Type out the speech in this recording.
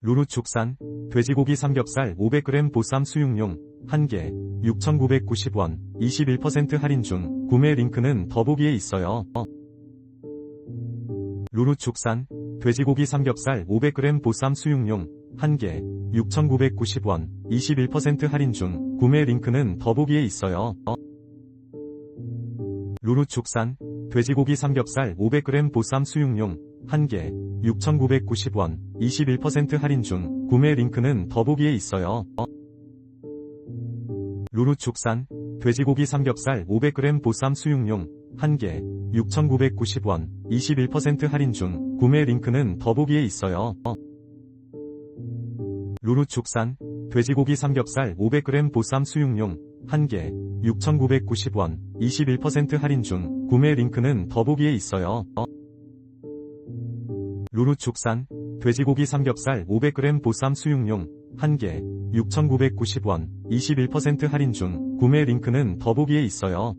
루루 축산, 돼지고기 삼겹살 500g 보쌈 수육용, 1개, 6,990원, 21% 할인 중, 구매 링크는 더보기에 있어요. 루루 축산, 돼지고기 삼겹살 500g 보쌈 수육용, 1개, 6,990원, 21% 할인 중, 구매 링크는 더보기에 있어요. 루루 축산, 돼지고기 삼겹살 500g 보쌈 수육용, 1개, 6,990원, 21% 할인 중, 구매 링크는 더보기에 있어요. 루루축산, 돼지고기 삼겹살 500g 보쌈 수육용, 1개, 6,990원, 21% 할인 중, 구매 링크는 더보기에 있어요. 루루축산, 돼지고기 삼겹살 500g 보쌈 수육용, 1개, 6,990원, 21% 할인 중, 구매 링크는 더보기에 있어요. 루루축산, 돼지고기 삼겹살 500g 보쌈 수육용, 1개, 6,990원, 21% 할인 중, 구매 링크는 더보기에 있어요.